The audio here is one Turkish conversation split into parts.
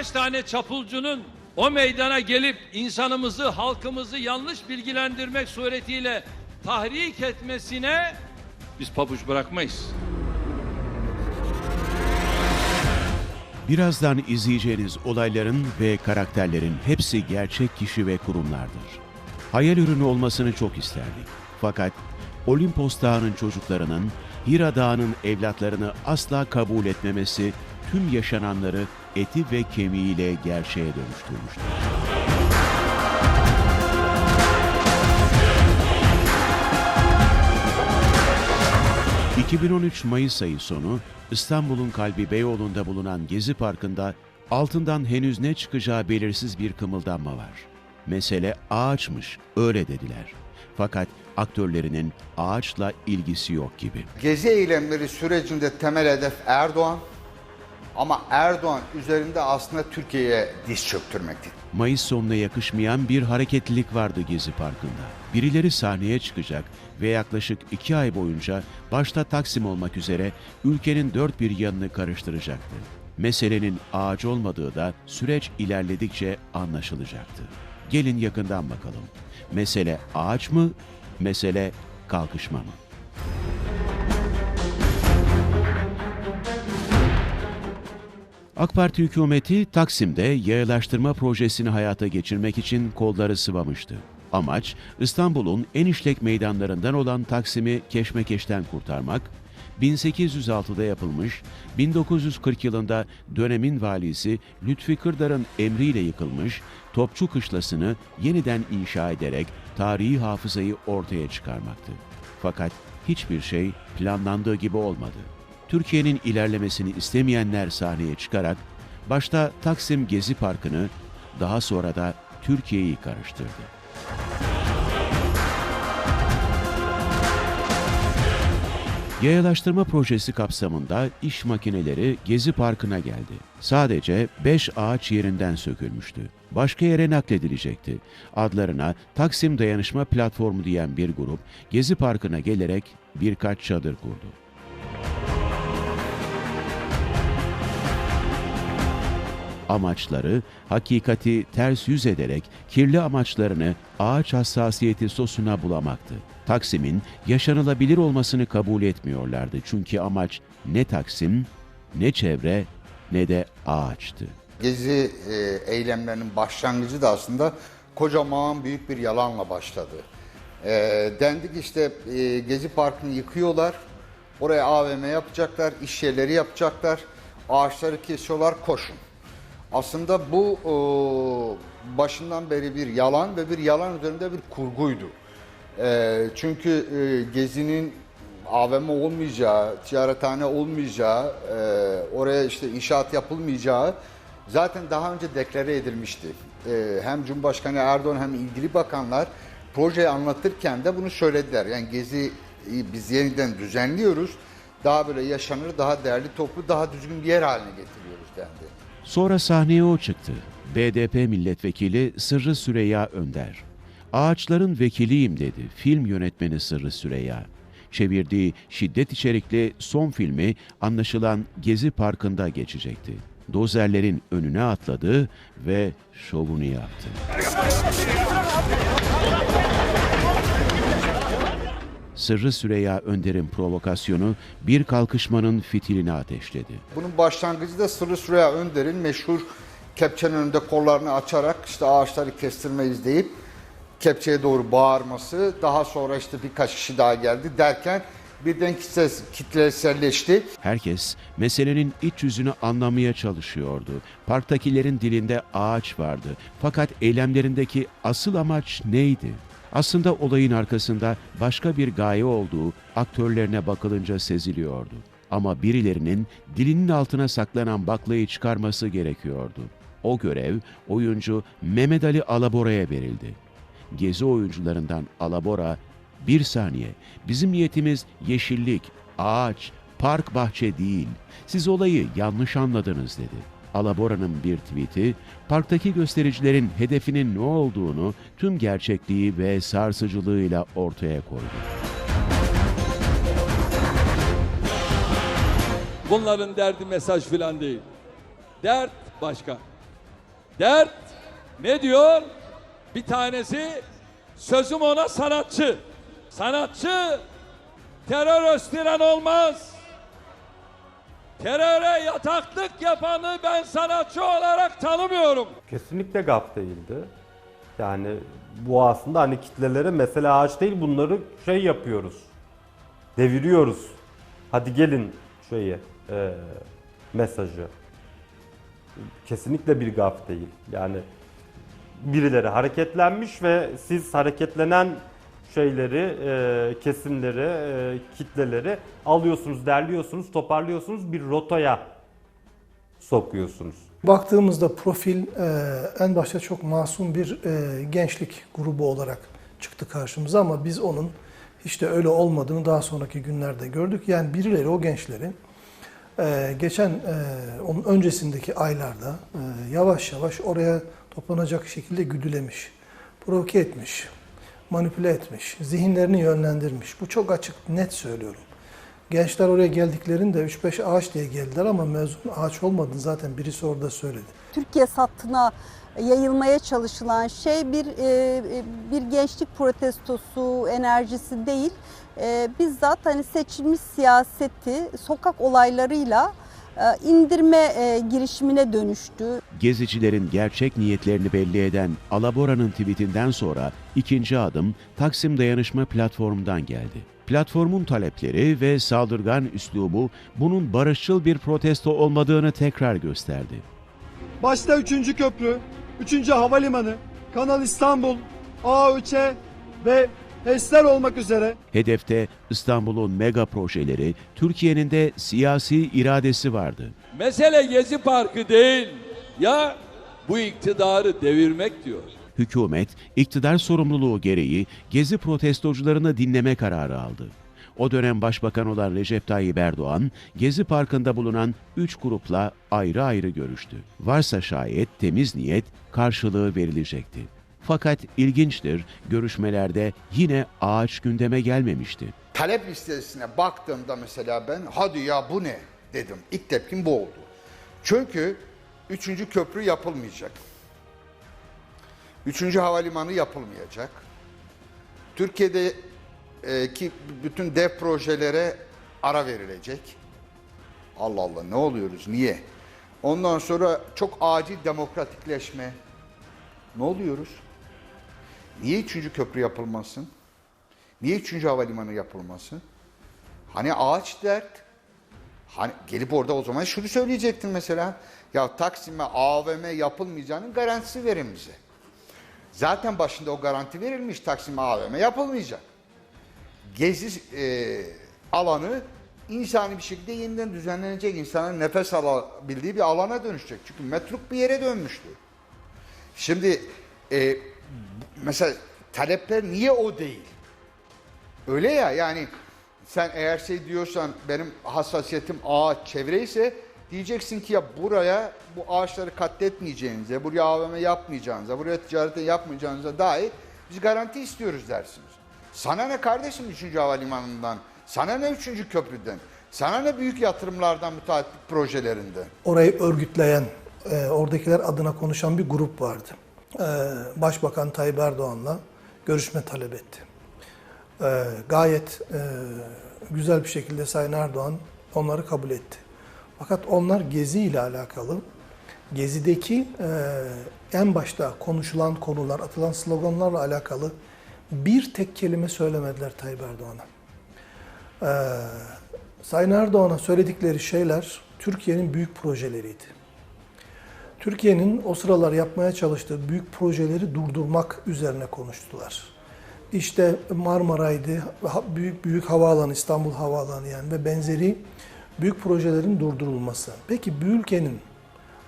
birkaç tane çapulcunun o meydana gelip insanımızı, halkımızı yanlış bilgilendirmek suretiyle tahrik etmesine biz pabuç bırakmayız. Birazdan izleyeceğiniz olayların ve karakterlerin hepsi gerçek kişi ve kurumlardır. Hayal ürünü olmasını çok isterdik. Fakat Olimpos Dağı'nın çocuklarının Hira Dağı'nın evlatlarını asla kabul etmemesi tüm yaşananları eti ve kemiğiyle gerçeğe dönüştürmüştür. 2013 Mayıs ayı sonu İstanbul'un kalbi Beyoğlu'nda bulunan Gezi Parkı'nda altından henüz ne çıkacağı belirsiz bir kımıldanma var. Mesele ağaçmış, öyle dediler. Fakat aktörlerinin ağaçla ilgisi yok gibi. Gezi eylemleri sürecinde temel hedef Erdoğan ama Erdoğan üzerinde aslında Türkiye'ye diz çöktürmekti. Mayıs sonuna yakışmayan bir hareketlilik vardı Gezi Parkı'nda. Birileri sahneye çıkacak ve yaklaşık iki ay boyunca başta Taksim olmak üzere ülkenin dört bir yanını karıştıracaktı. Meselenin ağaç olmadığı da süreç ilerledikçe anlaşılacaktı. Gelin yakından bakalım. Mesele ağaç mı, mesele kalkışma mı? AK Parti hükümeti Taksim'de yayalaştırma projesini hayata geçirmek için kolları sıvamıştı. Amaç İstanbul'un en işlek meydanlarından olan Taksim'i keşmekeşten kurtarmak, 1806'da yapılmış, 1940 yılında dönemin valisi Lütfi Kırdar'ın emriyle yıkılmış Topçu Kışlası'nı yeniden inşa ederek tarihi hafızayı ortaya çıkarmaktı. Fakat hiçbir şey planlandığı gibi olmadı. Türkiye'nin ilerlemesini istemeyenler sahneye çıkarak başta Taksim Gezi Parkı'nı daha sonra da Türkiye'yi karıştırdı. Yayalaştırma projesi kapsamında iş makineleri Gezi Parkı'na geldi. Sadece 5 ağaç yerinden sökülmüştü. Başka yere nakledilecekti. Adlarına Taksim Dayanışma Platformu diyen bir grup Gezi Parkı'na gelerek birkaç çadır kurdu. Amaçları hakikati ters yüz ederek kirli amaçlarını ağaç hassasiyeti sosuna bulamaktı. Taksim'in yaşanılabilir olmasını kabul etmiyorlardı çünkü amaç ne Taksim, ne çevre, ne de ağaçtı. Gezi e, eylemlerinin başlangıcı da aslında kocaman büyük bir yalanla başladı. E, dendik işte e, Gezi Parkı'nı yıkıyorlar, oraya AVM yapacaklar, iş yerleri yapacaklar, ağaçları kesiyorlar, koşun. Aslında bu e, başından beri bir yalan ve bir yalan üzerinde bir kurguydu. E, çünkü e, Gezi'nin AVM olmayacağı, ticarethane olmayacağı, e, oraya işte inşaat yapılmayacağı zaten daha önce deklare edilmişti. E, hem Cumhurbaşkanı Erdoğan hem ilgili bakanlar projeyi anlatırken de bunu söylediler. Yani Gezi'yi biz yeniden düzenliyoruz. Daha böyle yaşanır, daha değerli toplu, daha düzgün bir yer haline getiriyoruz dendi. Sonra sahneye o çıktı. BDP milletvekili Sırrı Süreyya Önder. Ağaçların vekiliyim dedi film yönetmeni Sırrı Süreyya. Çevirdiği şiddet içerikli son filmi anlaşılan Gezi Parkı'nda geçecekti. Dozerlerin önüne atladı ve şovunu yaptı. Sırrı Süreyya Önder'in provokasyonu bir kalkışmanın fitilini ateşledi. Bunun başlangıcı da Sırrı Süreyya Önder'in meşhur kepçenin önünde kollarını açarak işte ağaçları kestirmeyiz deyip kepçeye doğru bağırması. Daha sonra işte birkaç kişi daha geldi derken birden kitle, kitleselleşti. Herkes meselenin iç yüzünü anlamaya çalışıyordu. Parktakilerin dilinde ağaç vardı. Fakat eylemlerindeki asıl amaç neydi? Aslında olayın arkasında başka bir gaye olduğu aktörlerine bakılınca seziliyordu. Ama birilerinin dilinin altına saklanan baklayı çıkarması gerekiyordu. O görev oyuncu Mehmet Ali Alabora'ya verildi. Gezi oyuncularından Alabora, bir saniye, bizim niyetimiz yeşillik, ağaç, park bahçe değil. Siz olayı yanlış anladınız dedi. Alabora'nın bir tweet'i, parktaki göstericilerin hedefinin ne olduğunu tüm gerçekliği ve sarsıcılığıyla ortaya koydu. Bunların derdi mesaj filan değil. Dert başka. Dert ne diyor? Bir tanesi sözüm ona sanatçı. Sanatçı terör östüren olmaz. Teröre yataklık yapanı ben sanatçı olarak tanımıyorum. Kesinlikle GAP değildi. Yani bu aslında hani kitlelere mesele ağaç değil bunları şey yapıyoruz. Deviriyoruz. Hadi gelin şeyi e, mesajı. Kesinlikle bir GAP değil. Yani birileri hareketlenmiş ve siz hareketlenen şeyleri, e, kesimleri, e, kitleleri alıyorsunuz, derliyorsunuz, toparlıyorsunuz, bir rotaya sokuyorsunuz. Baktığımızda profil e, en başta çok masum bir e, gençlik grubu olarak çıktı karşımıza ama biz onun hiç de öyle olmadığını daha sonraki günlerde gördük. Yani birileri o gençleri e, geçen e, onun öncesindeki aylarda e, yavaş yavaş oraya toplanacak şekilde güdülemiş, provoke etmiş, manipüle etmiş, zihinlerini yönlendirmiş. Bu çok açık, net söylüyorum. Gençler oraya geldiklerinde 3-5 ağaç diye geldiler ama mevzun ağaç olmadığını zaten birisi orada söyledi. Türkiye sattına yayılmaya çalışılan şey bir e, bir gençlik protestosu enerjisi değil. E, bizzat hani seçilmiş siyaseti sokak olaylarıyla e, indirme e, girişimine dönüştü. Gezicilerin gerçek niyetlerini belli eden Alabora'nın tweetinden sonra ikinci adım Taksim Dayanışma Platformu'ndan geldi. Platformun talepleri ve saldırgan üslubu bunun barışçıl bir protesto olmadığını tekrar gösterdi. Başta 3. köprü, 3. havalimanı, Kanal İstanbul, A3'e ve HES'ler olmak üzere Hedefte İstanbul'un mega projeleri, Türkiye'nin de siyasi iradesi vardı. Mesele Gezi Parkı değil. Ya bu iktidarı devirmek diyor. Hükümet, iktidar sorumluluğu gereği Gezi protestocularını dinleme kararı aldı. O dönem başbakan olan Recep Tayyip Erdoğan, Gezi Parkı'nda bulunan üç grupla ayrı ayrı görüştü. Varsa şayet temiz niyet karşılığı verilecekti. Fakat ilginçtir, görüşmelerde yine ağaç gündeme gelmemişti. Talep listesine baktığımda mesela ben hadi ya bu ne dedim. İlk tepkim bu oldu. Çünkü üçüncü köprü yapılmayacak. Üçüncü havalimanı yapılmayacak. Türkiye'de e, bütün dev projelere ara verilecek. Allah Allah ne oluyoruz niye? Ondan sonra çok acil demokratikleşme. Ne oluyoruz? Niye üçüncü köprü yapılmasın? Niye üçüncü havalimanı yapılması? Hani ağaç dert. Hani gelip orada o zaman şunu söyleyecektin mesela. Ya Taksim'e AVM yapılmayacağının garantisi verin bize. Zaten başında o garanti verilmiş Taksim'e AVM yapılmayacak. Gezi e, alanı insani bir şekilde yeniden düzenlenecek. insanın nefes alabildiği bir alana dönüşecek. Çünkü metruk bir yere dönmüştü. Şimdi e, mesela talepler niye o değil? Öyle ya yani sen eğer şey diyorsan benim hassasiyetim ağaç çevre ise diyeceksin ki ya buraya bu ağaçları katletmeyeceğinize, buraya AVM yapmayacağınıza, buraya ticarete yapmayacağınıza dair biz garanti istiyoruz dersiniz. Sana ne kardeşim 3. havalimanından? Sana ne 3. köprüden? Sana ne büyük yatırımlardan, müteahhitlik projelerinden? Orayı örgütleyen, e, oradakiler adına konuşan bir grup vardı. E, Başbakan Tayyip Erdoğan'la görüşme talep etti. E, gayet e, güzel bir şekilde Sayın Erdoğan onları kabul etti. Fakat onlar Gezi ile alakalı, Gezi'deki e, en başta konuşulan konular, atılan sloganlarla alakalı bir tek kelime söylemediler Tayyip Erdoğan'a. Ee, Sayın Erdoğan'a söyledikleri şeyler Türkiye'nin büyük projeleriydi. Türkiye'nin o sıralar yapmaya çalıştığı büyük projeleri durdurmak üzerine konuştular. İşte Marmaray'dı, büyük büyük havaalanı, İstanbul Havaalanı yani ve benzeri büyük projelerin durdurulması. Peki bir ülkenin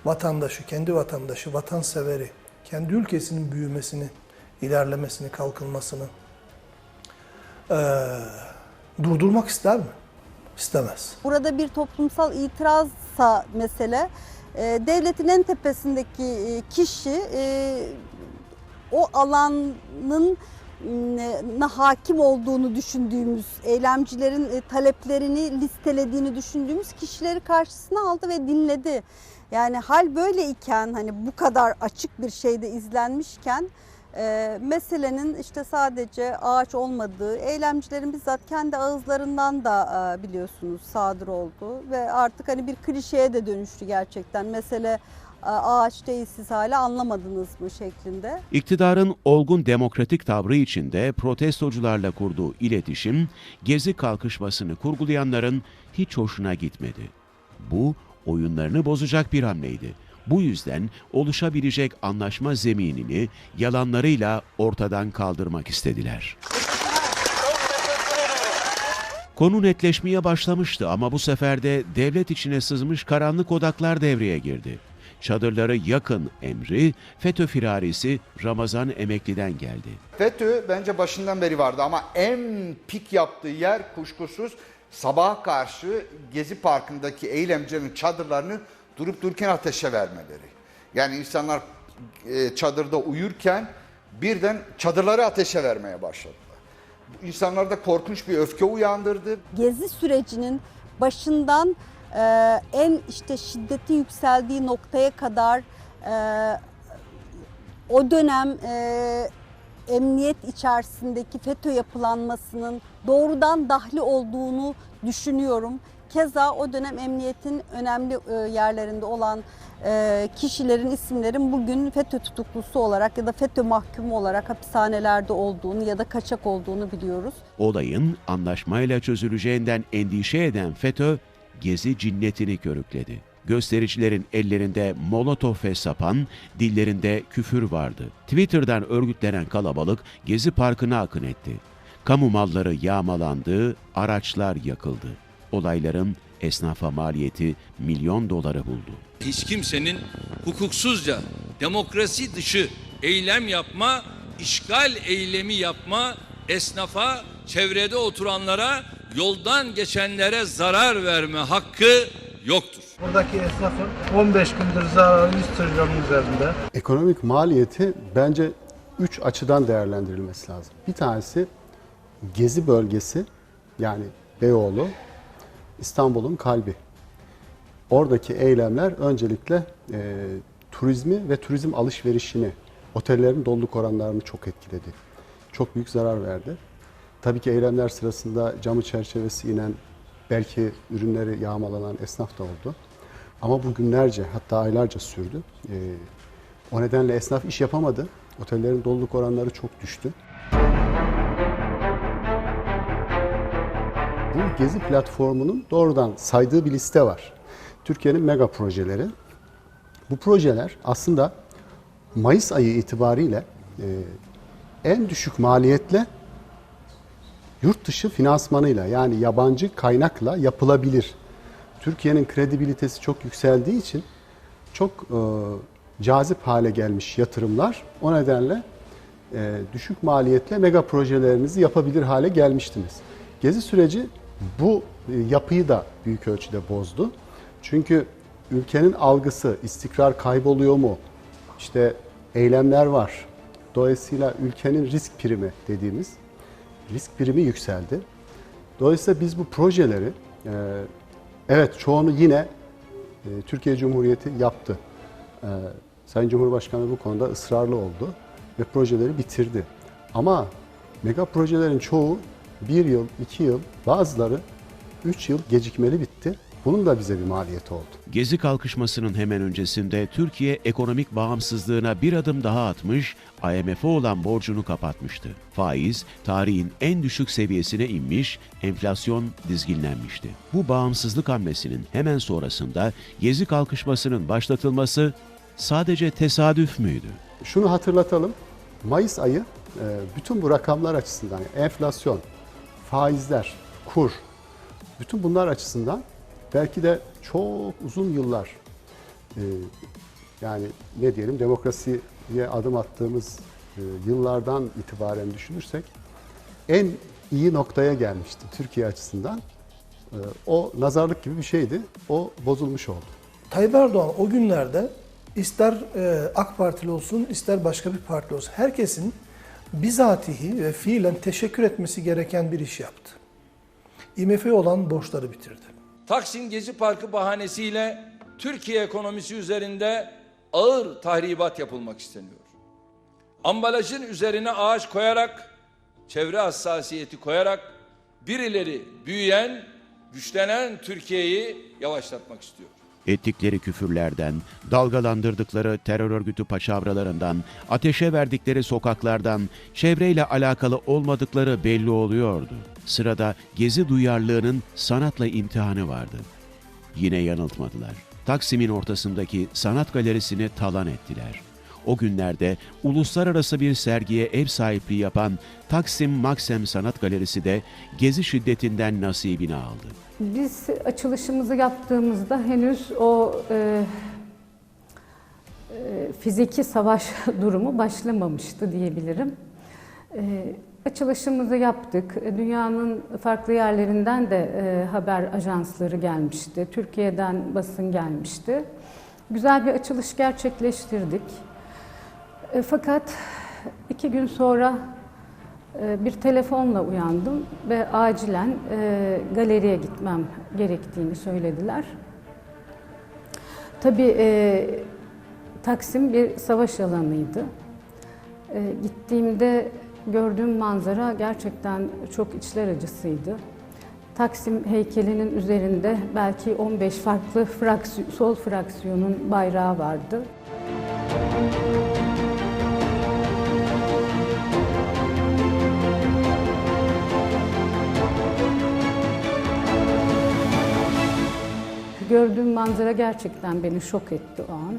vatandaşı, kendi vatandaşı, vatanseveri, kendi ülkesinin büyümesini, ilerlemesini, kalkınmasını eee, durdurmak ister mi? İstemez. Burada bir toplumsal itirazsa mesele devletin en tepesindeki e, kişi e, o alanın na hakim olduğunu düşündüğümüz, eylemcilerin e, taleplerini listelediğini düşündüğümüz kişileri karşısına aldı ve dinledi. Yani hal böyle iken hani bu kadar açık bir şeyde izlenmişken e, meselenin işte sadece ağaç olmadığı, eylemcilerin bizzat kendi ağızlarından da e, biliyorsunuz sadır oldu ve artık hani bir klişeye de dönüştü gerçekten. Mesele e, ağaç değil siz hala anlamadınız mı şeklinde. İktidarın olgun demokratik tavrı içinde protestocularla kurduğu iletişim, gezi kalkışmasını kurgulayanların hiç hoşuna gitmedi. Bu, oyunlarını bozacak bir hamleydi. Bu yüzden oluşabilecek anlaşma zeminini yalanlarıyla ortadan kaldırmak istediler. Konu netleşmeye başlamıştı ama bu sefer de devlet içine sızmış karanlık odaklar devreye girdi. Çadırları yakın emri FETÖ firarisi Ramazan Emekli'den geldi. FETÖ bence başından beri vardı ama en pik yaptığı yer kuşkusuz sabaha karşı Gezi Parkı'ndaki eylemcilerin çadırlarını durup dururken ateşe vermeleri. Yani insanlar e, çadırda uyurken birden çadırları ateşe vermeye başladılar. İnsanlarda korkunç bir öfke uyandırdı. Gezi sürecinin başından e, en işte şiddeti yükseldiği noktaya kadar e, o dönem e, emniyet içerisindeki FETÖ yapılanmasının doğrudan dahli olduğunu düşünüyorum. Keza o dönem emniyetin önemli e, yerlerinde olan e, kişilerin isimlerin bugün FETÖ tutuklusu olarak ya da FETÖ mahkumu olarak hapishanelerde olduğunu ya da kaçak olduğunu biliyoruz. Olayın anlaşmayla çözüleceğinden endişe eden FETÖ, gezi cinnetini körükledi. Göstericilerin ellerinde molotof ve sapan, dillerinde küfür vardı. Twitter'dan örgütlenen kalabalık Gezi Parkı'na akın etti. Kamu malları yağmalandı, araçlar yakıldı. Olayların esnafa maliyeti milyon doları buldu. Hiç kimsenin hukuksuzca demokrasi dışı eylem yapma, işgal eylemi yapma, esnafa, çevrede oturanlara, yoldan geçenlere zarar verme hakkı yoktur. Buradaki esnafın 15 gündür zararı 100 trilyonun üzerinde. Ekonomik maliyeti bence 3 açıdan değerlendirilmesi lazım. Bir tanesi Gezi bölgesi yani Beyoğlu, İstanbul'un kalbi. Oradaki eylemler öncelikle e, turizmi ve turizm alışverişini, otellerin doluluk oranlarını çok etkiledi. Çok büyük zarar verdi. Tabii ki eylemler sırasında camı çerçevesi inen, belki ürünleri yağmalanan esnaf da oldu. Ama bu günlerce hatta aylarca sürdü. E, o nedenle esnaf iş yapamadı. Otellerin doluluk oranları çok düştü. Gezi platformunun doğrudan saydığı bir liste var. Türkiye'nin mega projeleri. Bu projeler aslında Mayıs ayı itibariyle e, en düşük maliyetle yurt dışı finansmanıyla yani yabancı kaynakla yapılabilir. Türkiye'nin kredibilitesi çok yükseldiği için çok e, cazip hale gelmiş yatırımlar. O nedenle e, düşük maliyetle mega projelerinizi yapabilir hale gelmiştiniz. Gezi süreci bu e, yapıyı da büyük ölçüde bozdu. Çünkü ülkenin algısı istikrar kayboluyor mu? İşte eylemler var. Dolayısıyla ülkenin risk primi dediğimiz risk primi yükseldi. Dolayısıyla biz bu projeleri e, evet çoğunu yine e, Türkiye Cumhuriyeti yaptı. Sayın Cumhurbaşkanı bu konuda ısrarlı oldu ve projeleri bitirdi. Ama mega projelerin çoğu bir yıl, iki yıl, bazıları üç yıl gecikmeli bitti. Bunun da bize bir maliyeti oldu. Gezi kalkışmasının hemen öncesinde Türkiye ekonomik bağımsızlığına bir adım daha atmış, IMF'e olan borcunu kapatmıştı. Faiz tarihin en düşük seviyesine inmiş, enflasyon dizginlenmişti. Bu bağımsızlık hamlesinin hemen sonrasında Gezi kalkışmasının başlatılması sadece tesadüf müydü? Şunu hatırlatalım. Mayıs ayı e, bütün bu rakamlar açısından enflasyon, faizler, kur bütün bunlar açısından belki de çok uzun yıllar e, yani ne diyelim demokrasiye adım attığımız e, yıllardan itibaren düşünürsek en iyi noktaya gelmişti Türkiye açısından. E, O nazarlık gibi bir şeydi. O bozulmuş oldu. Tayyip Erdoğan o günlerde ister e, AK Partili olsun ister başka bir partili olsun herkesin bizatihi ve fiilen teşekkür etmesi gereken bir iş yaptı. IMF'ye olan borçları bitirdi. Taksim Gezi Parkı bahanesiyle Türkiye ekonomisi üzerinde ağır tahribat yapılmak isteniyor. Ambalajın üzerine ağaç koyarak, çevre hassasiyeti koyarak birileri büyüyen, güçlenen Türkiye'yi yavaşlatmak istiyor. Ettikleri küfürlerden, dalgalandırdıkları terör örgütü paçavralarından, ateşe verdikleri sokaklardan, çevreyle alakalı olmadıkları belli oluyordu. Sırada gezi duyarlılığının sanatla imtihanı vardı. Yine yanıltmadılar. Taksim'in ortasındaki sanat galerisini talan ettiler. O günlerde uluslararası bir sergiye ev sahipliği yapan Taksim Maxim Sanat Galerisi de gezi şiddetinden nasibini aldı. Biz açılışımızı yaptığımızda henüz o e, e, fiziki savaş durumu başlamamıştı diyebilirim. E, açılışımızı yaptık. E, Dünyanın farklı yerlerinden de e, haber ajansları gelmişti. Türkiye'den basın gelmişti. Güzel bir açılış gerçekleştirdik. E, fakat iki gün sonra bir telefonla uyandım ve acilen e, galeriye gitmem gerektiğini söylediler. Tabii e, Taksim bir savaş alanıydı. E, gittiğimde gördüğüm manzara gerçekten çok içler acısıydı. Taksim heykelinin üzerinde belki 15 farklı fraksi- sol fraksiyonun bayrağı vardı. Gördüğüm manzara gerçekten beni şok etti o an.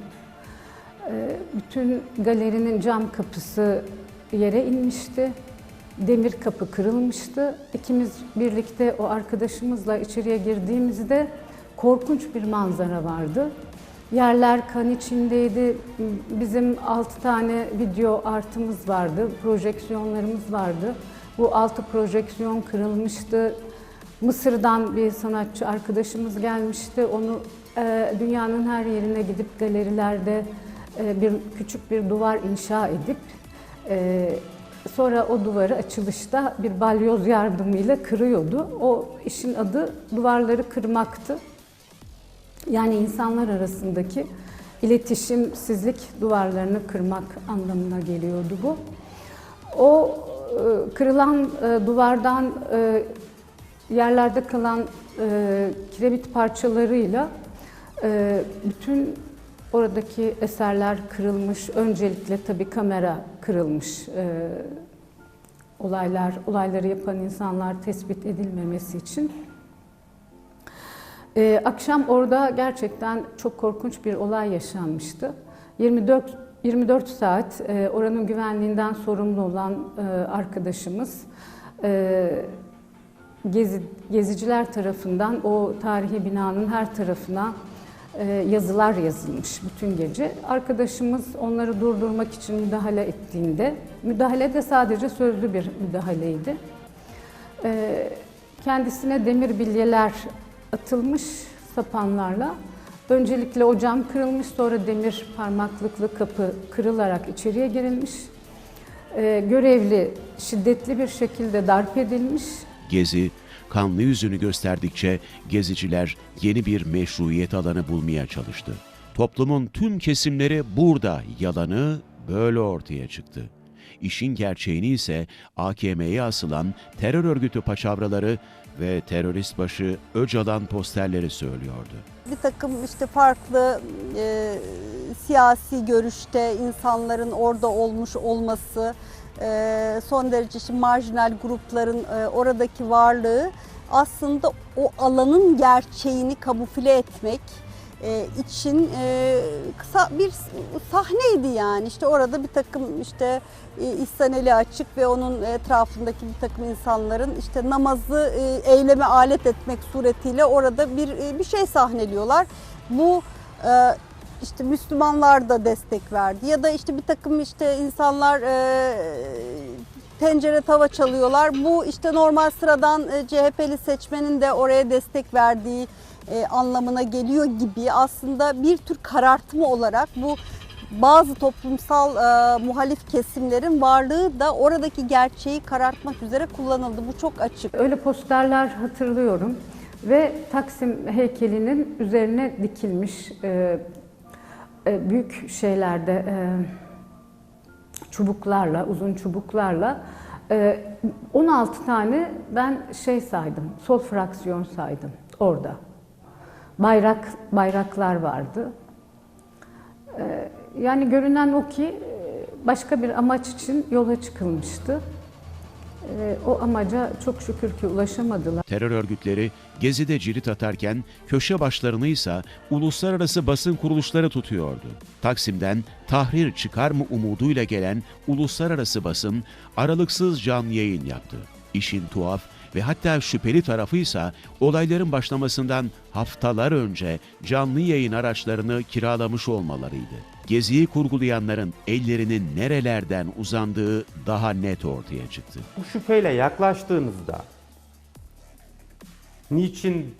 Ee, Bütün galerinin cam kapısı yere inmişti. Demir kapı kırılmıştı. İkimiz birlikte o arkadaşımızla içeriye girdiğimizde korkunç bir manzara vardı. Yerler kan içindeydi. Bizim altı tane video artımız vardı, projeksiyonlarımız vardı. Bu altı projeksiyon kırılmıştı. Mısır'dan bir sanatçı arkadaşımız gelmişti. Onu e, dünyanın her yerine gidip galerilerde e, bir küçük bir duvar inşa edip e, sonra o duvarı açılışta bir balyoz yardımıyla kırıyordu. O işin adı duvarları kırmaktı. Yani insanlar arasındaki iletişimsizlik duvarlarını kırmak anlamına geliyordu bu. O e, kırılan e, duvardan e, yerlerde kalan e, kiremit parçalarıyla e, bütün oradaki eserler kırılmış. Öncelikle tabii kamera kırılmış. E, olaylar, olayları yapan insanlar tespit edilmemesi için. Ee, akşam orada gerçekten çok korkunç bir olay yaşanmıştı. 24 24 saat e, oranın güvenliğinden sorumlu olan e, arkadaşımız e, gezi, geziciler tarafından o tarihi binanın her tarafına e, yazılar yazılmış bütün gece. Arkadaşımız onları durdurmak için müdahale ettiğinde, müdahale de sadece sözlü bir müdahaleydi. E, kendisine demir bilyeler atılmış sapanlarla. Öncelikle o cam kırılmış, sonra demir parmaklıklı kapı kırılarak içeriye girilmiş. Ee, görevli şiddetli bir şekilde darp edilmiş. Gezi, kanlı yüzünü gösterdikçe geziciler yeni bir meşruiyet alanı bulmaya çalıştı. Toplumun tüm kesimleri burada yalanı böyle ortaya çıktı. İşin gerçeğini ise AKM'ye asılan terör örgütü paçavraları ve terörist başı Öcalan posterleri söylüyordu. Bir takım işte farklı e, siyasi görüşte insanların orada olmuş olması, son derece işte marjinal grupların e, oradaki varlığı aslında o alanın gerçeğini kamufle etmek e, için e, kısa bir sahneydi yani. İşte orada bir takım işte İhsan açık ve onun etrafındaki bir takım insanların işte namazı eyleme alet etmek suretiyle orada bir bir şey sahneliyorlar. Bu işte Müslümanlar da destek verdi ya da işte bir takım işte insanlar e, tencere tava çalıyorlar. Bu işte normal sıradan e, CHP'li seçmenin de oraya destek verdiği e, anlamına geliyor gibi aslında bir tür karartma olarak bu bazı toplumsal e, muhalif kesimlerin varlığı da oradaki gerçeği karartmak üzere kullanıldı. Bu çok açık. Öyle posterler hatırlıyorum ve Taksim heykelinin üzerine dikilmiş e, e, büyük şeylerde e, çubuklarla, uzun çubuklarla e, 16 tane ben şey saydım, sol fraksiyon saydım orada. Bayrak bayraklar vardı. E, yani görünen o ki e, başka bir amaç için yola çıkılmıştı. O amaca çok şükür ki ulaşamadılar. Terör örgütleri Gezi'de cirit atarken köşe başlarını ise uluslararası basın kuruluşları tutuyordu. Taksim'den tahrir çıkar mı umuduyla gelen uluslararası basın aralıksız canlı yayın yaptı. İşin tuhaf ve hatta şüpheli tarafıysa olayların başlamasından haftalar önce canlı yayın araçlarını kiralamış olmalarıydı. Geziyi kurgulayanların ellerinin nerelerden uzandığı daha net ortaya çıktı. Bu şüpheyle yaklaştığınızda niçin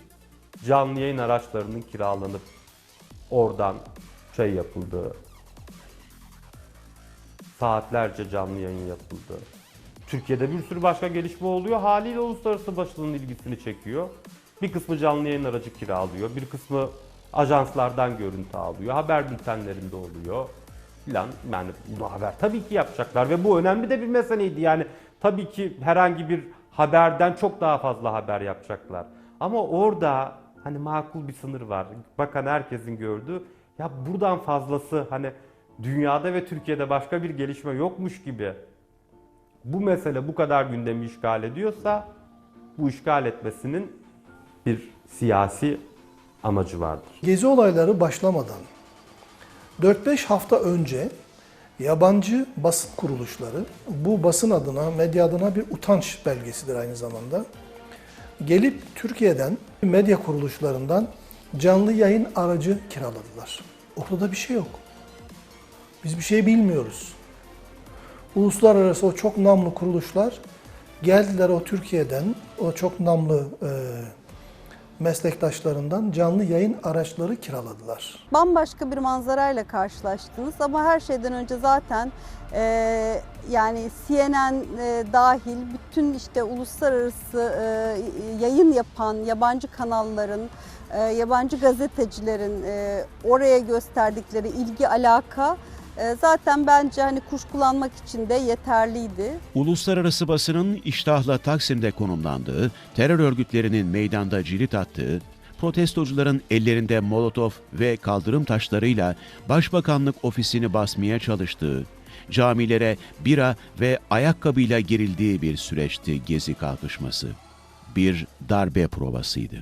canlı yayın araçlarının kiralanıp oradan şey yapıldığı, saatlerce canlı yayın yapıldı. Türkiye'de bir sürü başka gelişme oluyor. Haliyle uluslararası basının ilgisini çekiyor. Bir kısmı canlı yayın aracı kiralıyor. Bir kısmı ajanslardan görüntü alıyor. Haber bültenlerinde oluyor. Filan. Yani bunu haber tabii ki yapacaklar ve bu önemli de bir meseleydi. Yani tabii ki herhangi bir haberden çok daha fazla haber yapacaklar. Ama orada hani makul bir sınır var. Bakan herkesin gördüğü ya buradan fazlası hani dünyada ve Türkiye'de başka bir gelişme yokmuş gibi bu mesele bu kadar gündemi işgal ediyorsa bu işgal etmesinin bir siyasi amacı vardır. Gezi olayları başlamadan 4-5 hafta önce yabancı basın kuruluşları, bu basın adına, medya adına bir utanç belgesidir aynı zamanda. Gelip Türkiye'den medya kuruluşlarından canlı yayın aracı kiraladılar. Ortada bir şey yok. Biz bir şey bilmiyoruz. Uluslararası o çok namlı kuruluşlar geldiler o Türkiye'den, o çok namlı e, meslektaşlarından canlı yayın araçları kiraladılar. Bambaşka bir manzarayla karşılaştınız ama her şeyden önce zaten e, yani CNN e, dahil bütün işte uluslararası e, yayın yapan yabancı kanalların, e, yabancı gazetecilerin e, oraya gösterdikleri ilgi alaka zaten bence hani kuşkulanmak için de yeterliydi. Uluslararası basının iştahla Taksim'de konumlandığı, terör örgütlerinin meydanda cirit attığı, protestocuların ellerinde molotof ve kaldırım taşlarıyla Başbakanlık ofisini basmaya çalıştığı, camilere bira ve ayakkabıyla girildiği bir süreçti Gezi kalkışması. Bir darbe provasıydı.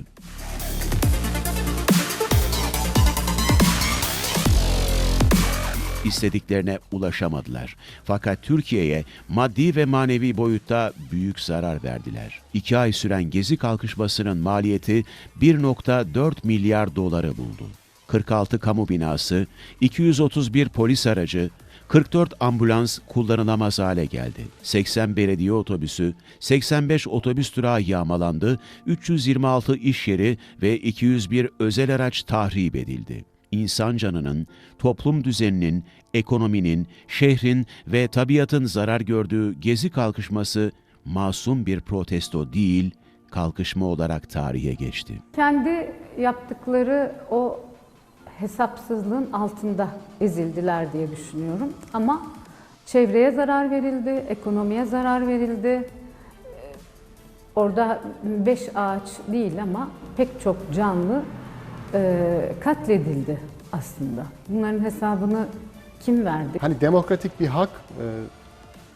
İstediklerine ulaşamadılar. Fakat Türkiye'ye maddi ve manevi boyutta büyük zarar verdiler. İki ay süren gezi kalkışmasının maliyeti 1.4 milyar doları buldu. 46 kamu binası, 231 polis aracı, 44 ambulans kullanılamaz hale geldi. 80 belediye otobüsü, 85 otobüs durağı yağmalandı, 326 iş yeri ve 201 özel araç tahrip edildi insan canının, toplum düzeninin, ekonominin, şehrin ve tabiatın zarar gördüğü gezi kalkışması masum bir protesto değil, kalkışma olarak tarihe geçti. Kendi yaptıkları o hesapsızlığın altında ezildiler diye düşünüyorum. Ama çevreye zarar verildi, ekonomiye zarar verildi. Orada beş ağaç değil ama pek çok canlı katledildi aslında. Bunların hesabını kim verdi? Hani demokratik bir hak e,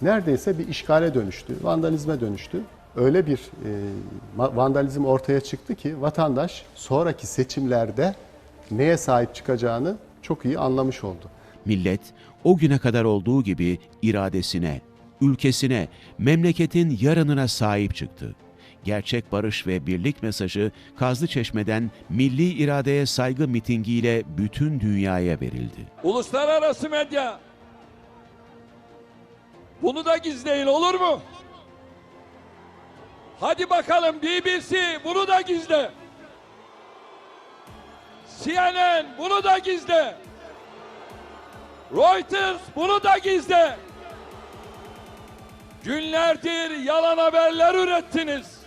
neredeyse bir işgale dönüştü, vandalizme dönüştü. Öyle bir e, vandalizm ortaya çıktı ki vatandaş sonraki seçimlerde neye sahip çıkacağını çok iyi anlamış oldu. Millet o güne kadar olduğu gibi iradesine, ülkesine, memleketin yarınına sahip çıktı. Gerçek barış ve birlik mesajı Kazlı Çeşme'den milli iradeye saygı mitingiyle bütün dünyaya verildi. Uluslararası medya. Bunu da gizleyin olur mu? Hadi bakalım BBC bunu da gizle. CNN bunu da gizle. Reuters bunu da gizle. Günlerdir yalan haberler ürettiniz.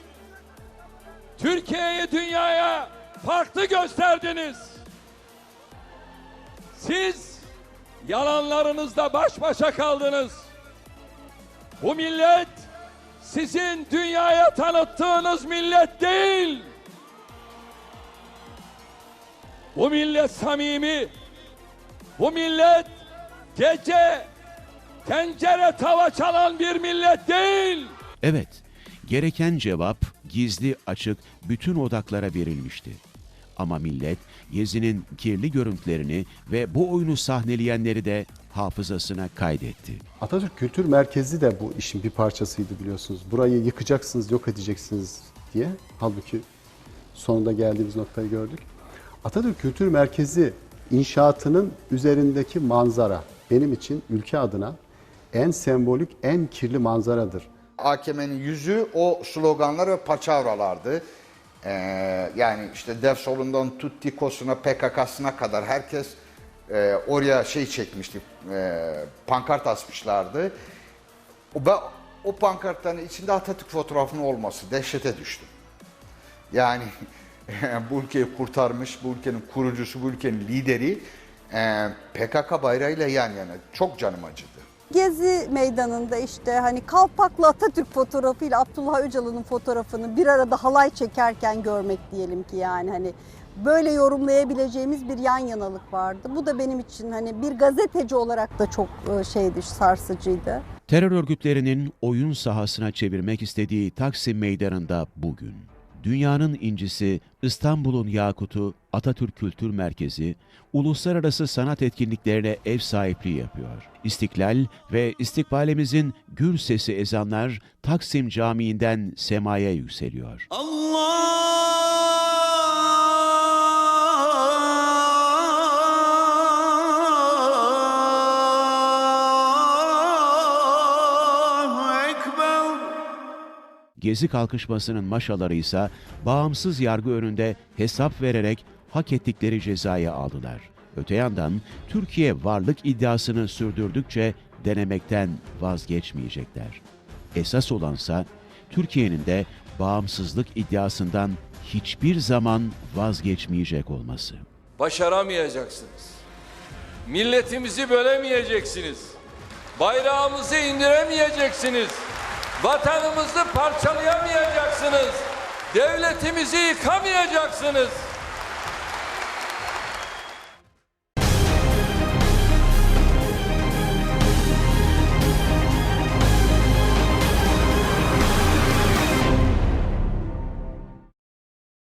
Türkiye'yi dünyaya farklı gösterdiniz. Siz yalanlarınızla baş başa kaldınız. Bu millet sizin dünyaya tanıttığınız millet değil. Bu millet samimi. Bu millet gece tencere tava çalan bir millet değil. Evet, gereken cevap gizli açık bütün odaklara verilmişti. Ama millet Gezi'nin kirli görüntülerini ve bu oyunu sahneleyenleri de hafızasına kaydetti. Atatürk Kültür Merkezi de bu işin bir parçasıydı biliyorsunuz. Burayı yıkacaksınız, yok edeceksiniz diye. Halbuki sonunda geldiğimiz noktayı gördük. Atatürk Kültür Merkezi inşaatının üzerindeki manzara benim için ülke adına en sembolik, en kirli manzaradır. AKM'nin yüzü o sloganlar ve paçavralardı. Ee, yani işte Defsol'undan Tuttikos'una, PKK'sına kadar herkes e, oraya şey çekmişti, e, pankart asmışlardı. Ben, o pankartların içinde Atatürk fotoğrafının olması dehşete düştüm. Yani bu ülkeyi kurtarmış, bu ülkenin kurucusu, bu ülkenin lideri e, PKK bayrağıyla yan yana. Çok canım acıdı. Gezi meydanında işte hani Kalpaklı Atatürk fotoğrafıyla Abdullah Öcalan'ın fotoğrafını bir arada halay çekerken görmek diyelim ki yani hani böyle yorumlayabileceğimiz bir yan yanalık vardı. Bu da benim için hani bir gazeteci olarak da çok e, şeydi, sarsıcıydı. Terör örgütlerinin oyun sahasına çevirmek istediği Taksim Meydanı'nda bugün. Dünyanın incisi İstanbul'un Yakutu Atatürk Kültür Merkezi, uluslararası sanat etkinliklerine ev sahipliği yapıyor. İstiklal ve istikbalimizin gür sesi ezanlar Taksim Camii'nden semaya yükseliyor. Gezi kalkışmasının maşaları ise bağımsız yargı önünde hesap vererek hak ettikleri cezayı aldılar. Öte yandan Türkiye varlık iddiasını sürdürdükçe denemekten vazgeçmeyecekler. Esas olansa Türkiye'nin de bağımsızlık iddiasından hiçbir zaman vazgeçmeyecek olması. Başaramayacaksınız. Milletimizi bölemeyeceksiniz. Bayrağımızı indiremeyeceksiniz. Vatanımızı parçalayamayacaksınız. Devletimizi yıkamayacaksınız.